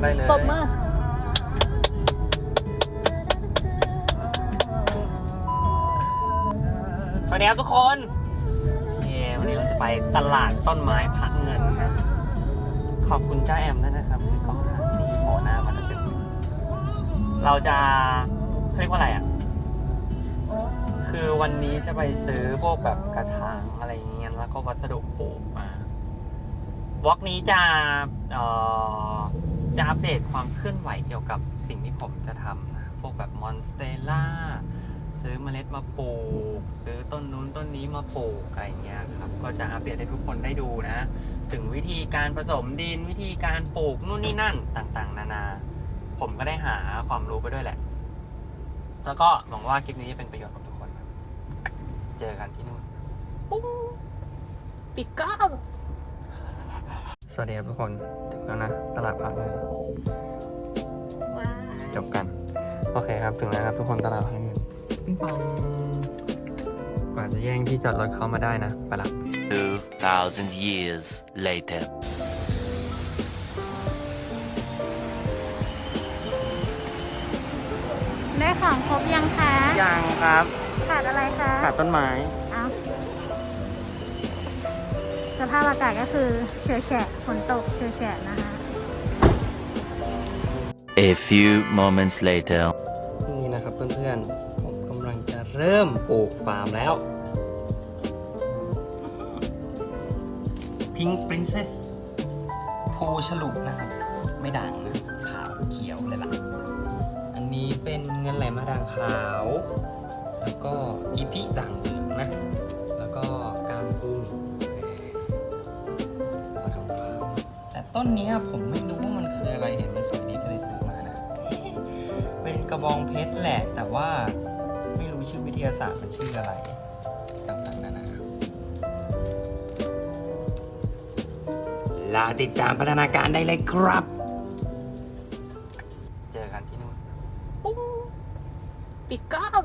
ได้เลยปรบมือสวัสดีครับทุกคนเย้วันนี้เราจะไปตลาดต้นไม้พักเงินนะ ขอบคุณเจ้าแอมด้วยนะครับคือกองทัพที่โผล่หน้ามาแล้วจึงเราจะเขาเรียกว่าอะไรอะ คือวันนี้จะไปซื้อพวกแบบกระถางอะไรอย่างเงี้ยแล้วก็วัสดุปลูกมาวอกนี้จะเอ่อ จะอัปเดตความเคลื่อนไหวเกี่ยวกับสิ่งที่ผมจะทำนะพวกแบบมอนสเตล่าซื้อเมล็ดมาปลูก ซื้อต้นนู้นต้นนี้มาปลูกอะไรเงี้ยครับก็จะอัปเดตให้ทุกคนได้ดูนะ ถึงวิธีการผสมดินวิธีการปลูกนู่นนี่นั่นต่างๆ นานา ผมก็ได้หาความรู้ไปด้วยแหละ แล้วก็หวังว่าคลิปนี้จะเป็นประโยชน์กับทุกคนครับเจอกันที่นู่นปิดกล้อง สวัสดีครับทุกคน ถึงแล้วนะ ตลาดพักเงินว้าจบกัน โอเคครับ ถึงแล้วครับทุกคนตลาดพักเงินปิ๊งปองกว่าจะแย่งที่จอดรถเขามาได้นะไปละ 2,000 years later. ได้ของครบยังคะ ยังครับ ขาดอะไรคะ ขาดต้นไม้เอา สภาพอากาศก็คือเฉยแฉะฝนตกเฉยแฉะนะคะ A few moments later. นี่นะครับเพื่อนๆ ผมกำลังจะเริ่มปลูกฟาร์มแล้ว Pink Princess โพฉลุนะครับ ไม่ด่างนะ ขาวเขียวเลยล่ะ อันนี้เป็นเงินไหลมาด่างขาว แล้วก็อีพีด่างเหลืองนะ แล้วก็ ต่ต้นเนี้ยผมไม่รู้ว่ามันคืออะไรเห็นมันสวยดีก็เลยซื้อมานะ เป็นกระบองเพชรแหละ แต่ว่าไม่รู้ชื่อวิทยาศาสตร์มันชื่ออะไรต่างๆนานาลาติดตามพัฒนาการได้เลยครับ เจอกันที่นู่น ปิดกล้อง